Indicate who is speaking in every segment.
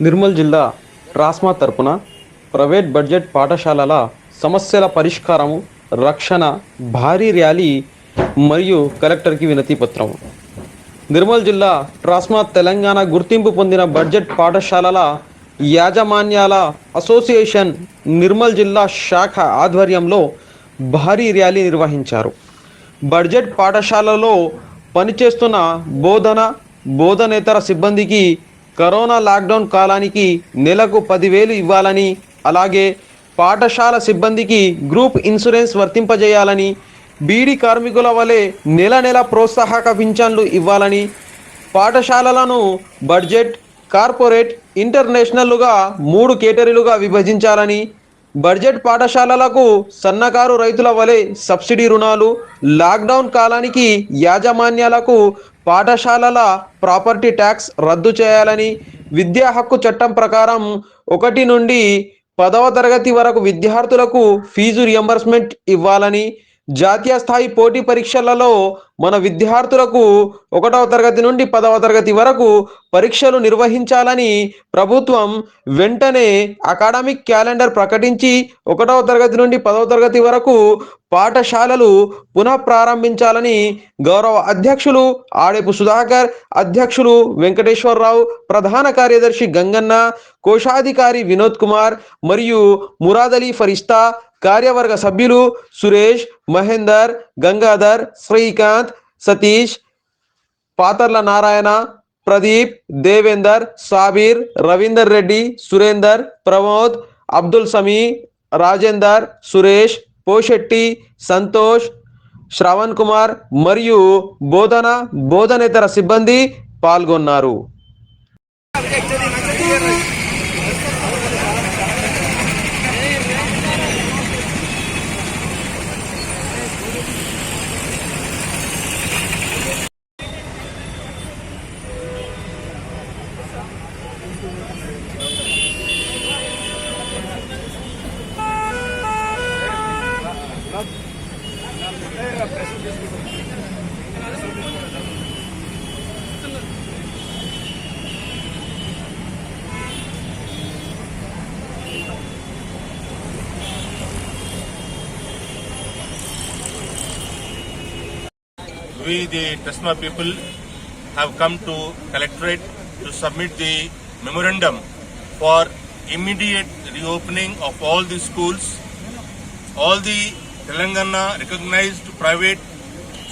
Speaker 1: నిర్మల్ జిల్లా ట్రాస్మా తరపున private budget పాఠశాలల సమస్యల పరిష్కారము రక్షణ భారీ ర్యాలీ మరియు కలెక్టర్కి వినతి పత్రం. నిర్మల్ జిల్లా ట్రాస్మా తెలంగాణ గుర్తింపు పొందిన బడ్జెట్ పాఠశాలల యాజమాన్యాల అసోసియేషన్ నిర్మల్ జిల్లా శాఖ ఆధ్వర్యంలో భారీ ర్యాలీ నిర్వహించారు. బడ్జెట్ పాఠశాలలో పనిచేస్తున్న బోధన బోధనేతర సిబ్బందికి కరోనా లాక్డౌన్ కాలానికి నెలకు పదివేలు ఇవ్వాలని అలాగే పాఠశాల సిబ్బందికి గ్రూప్ ఇన్సూరెన్స్ వర్తింపజేయాలని బీడీ కార్మికుల వలె నెల నెల ప్రోత్సాహక పింఛన్లు ఇవ్వాలని పాఠశాలలను బడ్జెట్ కార్పొరేట్ ఇంటర్నేషనల్లుగా మూడు కేటరీలుగా విభజించాలని బడ్జెట్ పాఠశాలలకు సన్నకారు రైతుల వలె సబ్సిడీ రుణాలు లాక్డౌన్ కాలానికి యాజమాన్యాలకు పాఠశాలల ప్రాపర్టీ ట్యాక్స్ రద్దు చేయాలని విద్యా హక్కు చట్టం ప్రకారం ఒకటి నుండి పదవ తరగతి వరకు విద్యార్థులకు ఫీజు రియంబర్స్మెంట్ ఇవ్వాలని జాతీయ స్థాయి పోటీ పరీక్షలలో మన విద్యార్థులకు ఒకటవ తరగతి నుండి పదవ తరగతి వరకు పరీక్షలు నిర్వహించాలని ప్రభుత్వం వెంటనే అకాడమిక్ క్యాలెండర్ ప్రకటించి ఒకటవ తరగతి నుండి పదవ తరగతి వరకు పాఠశాలలు పునః ప్రారంభించాలని గౌరవ అధ్యక్షులు ఆడేపు సుధాకర్ అధ్యక్షులు వెంకటేశ్వరరావు ప్రధాన కార్యదర్శి గంగన్న కోశాధికారి వినోద్ కుమార్ మరియు మురాదలీ ఫరిస్తా కార్యవర్గ సభ్యులు సురేష్ మహేందర్ గంగాధర్ శ్రీకాంత్ సతీష్ పాతర్ల నారాయణ ప్రదీప్ దేవేందర్ సాబీర్ రవీందర్ రెడ్డి సురేందర్ ప్రమోద్ అబ్దుల్ సమీ రాజేందర్ సురేష్ పోషెట్టి సంతోష్ శ్రవణ్ కుమార్ మరియు బోధన బోధనేతర సిబ్బంది పాల్గొన్నారు.
Speaker 2: We the Tasma people have come to collectorate to submit the memorandum for immediate reopening of all the schools. All the Telangana recognized private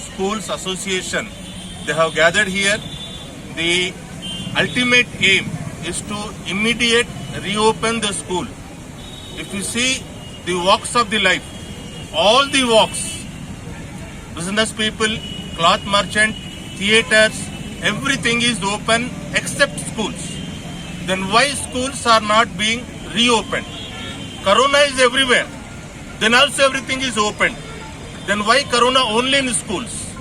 Speaker 2: schools association they have gathered here. The ultimate aim is to immediate reopen the school. If you see the walks of the life, all the walks business people, cloth merchant, theaters, everything is open except schools. Then why schools are not being reopened? Corona is everywhere. Then also everything is open. Then why Corona only in schools?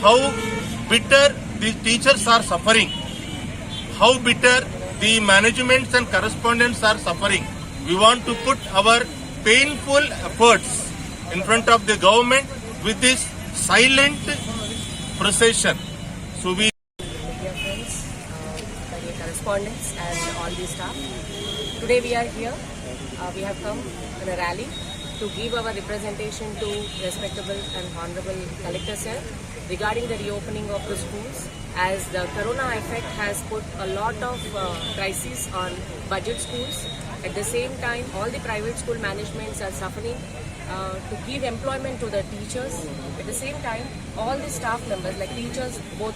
Speaker 2: How bitter the teachers are suffering. How bitter the managements and correspondents are suffering. We want to put our painful efforts in front of the government with this silent procession. So we
Speaker 3: media friends, correspondents, and all the staff. Today we are here. Uh, we have come in a rally to give our representation to respectable and honorable collector sir regarding the reopening of the schools as the corona effect has put a lot of uh, crises on budget schools. At the same time all the private school managements are suffering uh, to give employment to the teachers. At the same time all the staff members like teachers both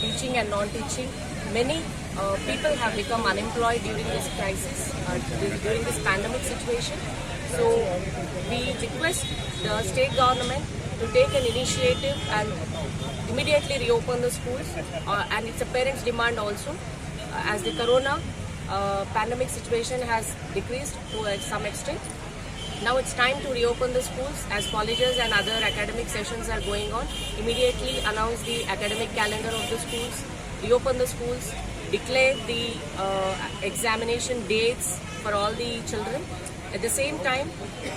Speaker 3: teaching and non-teaching many uh, people have become unemployed during this crisis uh, during this pandemic situation. So we request the state government to take an initiative and immediately reopen the schools uh, and it's a parent's demand also as the corona uh, pandemic situation has decreased to uh, some extent now it's time to reopen the schools as colleges and other academic sessions are going on. Immediately announce the academic calendar of the schools, reopen the schools, declare the uh, examination dates for all the children. At the same time,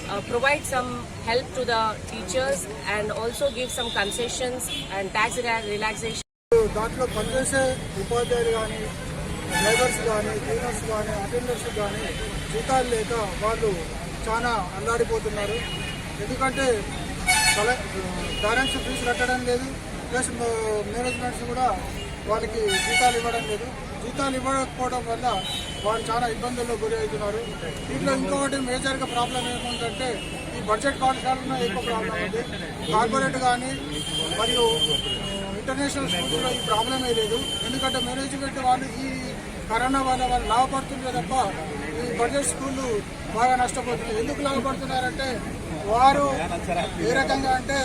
Speaker 3: uh, provide some help to the teachers and also give some concessions and tax relaxation.
Speaker 4: దాంట్లో పనిచేసే ఉపాధ్యాయులు కానీ drivers కానీ cleaners కానీ attenders కానీ జీతాలు లేక వాళ్ళు చాలా అల్లాడిపోతున్నారు ఎందుకంటే పేరెంట్స్ ఫీజు కట్టడం లేదు ప్లస్ మేనేజ్మెంట్స్ కూడా వాళ్ళకి జీతాలు ఇవ్వడం లేదు జీతాలు ఇవ్వకపోవడం వల్ల వాళ్ళు చాలా ఇబ్బందుల్లో గురి అవుతున్నారు. దీంట్లో ఇంకొకటి మేజర్గా ప్రాబ్లం ఏముందంటే ఈ బడ్జెట్ పాఠశాలలో ఎక్కువ ప్రాబ్లం ఉంది. కార్పొరేట్ కానీ మరియు ఇంటర్నేషనల్ స్కూల్స్లో ఈ ప్రాబ్లమే లేదు. ఎందుకంటే మేనేజ్మెంట్ వాళ్ళు ఈ కరోనా వల్ల వాళ్ళు లాభపడుతుంటే తప్ప ఈ బడ్జెట్ స్కూళ్ళు బాగా నష్టపోతున్నాయి ఎందుకు లాభపడుతున్నారంటే వారు ఏ రకంగా అంటే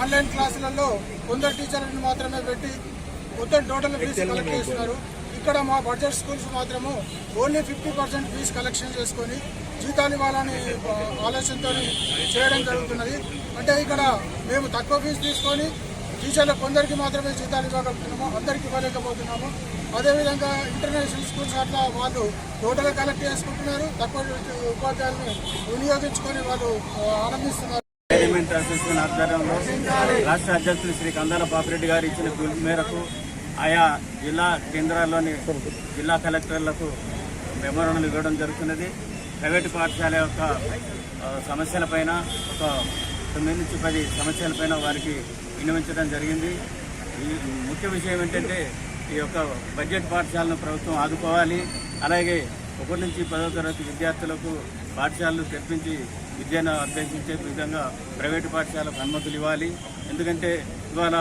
Speaker 4: ఆన్లైన్ క్లాసులలో కొందరు టీచర్లను మాత్రమే పెట్టి మొత్తం టోటల్ ఫీజు కలెక్ట్ చేస్తున్నారు. ఇక్కడ మా బడ్జెట్ స్కూల్స్ మాత్రము only fifty percent fees collection చేసుకొని జీతాలు ఇవ్వాలని ఆలోచనతో చేయడం జరుగుతున్నది. అంటే ఇక్కడ మేము తక్కువ ఫీజు తీసుకొని టీచర్లు కొందరికి మాత్రమే జీతాలు ఇవ్వగలుగుతున్నాము అందరికి ఇవ్వలేకపోతున్నాము. అదేవిధంగా ఇంటర్నేషనల్ స్కూల్స్ అట్లా వాళ్ళు టోటల్గా కలెక్ట్ చేసుకుంటున్నారు. తక్కువ ఉపాధ్యాయులను వినియోగించుకొని వాళ్ళు ఆనందిస్తున్నారు.
Speaker 5: మేనేజ్మెంట్ అసోసియేషన్ ఆధ్వర్యంలో రాష్ట్ర అధ్యక్షులు శ్రీ కందాల పాపిరెడ్డి గారు ఇచ్చిన పిలుపు మేరకు ఆయా జిల్లా కేంద్రాల్లోని జిల్లా కలెక్టర్లకు మెమోరాండాలు ఇవ్వడం జరుగుతున్నది. ప్రైవేటు పాఠశాల యొక్క సమస్యలపైన ఒక తొమ్మిది నుంచి పది సమస్యలపైన వారికి విన్నవించడం జరిగింది. ఈ ముఖ్య విషయం ఏంటంటే ఈ యొక్క బడ్జెట్ పాఠశాలను ప్రభుత్వం ఆదుకోవాలి. అలాగే ఒకటి నుంచి పదో తరగతి విద్యార్థులకు పాఠశాలలు తెప్పించి విద్యను అభ్యసించే విధంగా ప్రైవేటు పాఠశాలకు అనుమతులు ఇవ్వాలి. ఎందుకంటే ఇవాళ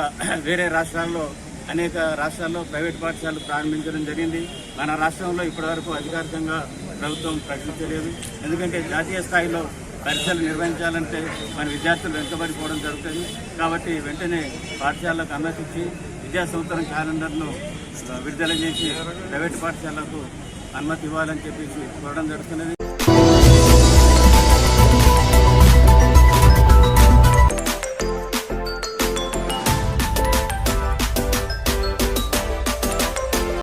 Speaker 5: వేరే రాష్ట్రాల్లో అనేక రాష్ట్రాల్లో ప్రైవేట్ పాఠశాలలు ప్రారంభించడం జరిగింది. మన రాష్ట్రంలో ఇప్పటివరకు అధికారికంగా ప్రభుత్వం ప్రకటించలేదు. ఎందుకంటే జాతీయ స్థాయిలో పరీక్షలు నిర్వహించాలంటే మన విద్యార్థులు వెనుకబడిపోవడం జరుగుతుంది. కాబట్టి వెంటనే పాఠశాలకు అనుమతించి విద్యా సంవత్సరం క్యాలెండర్ను విడుదల చేసి ప్రైవేట్ పాఠశాలకు అనుమతి ఇవ్వాలని చెప్పేసి కోరడం జరుగుతున్నది.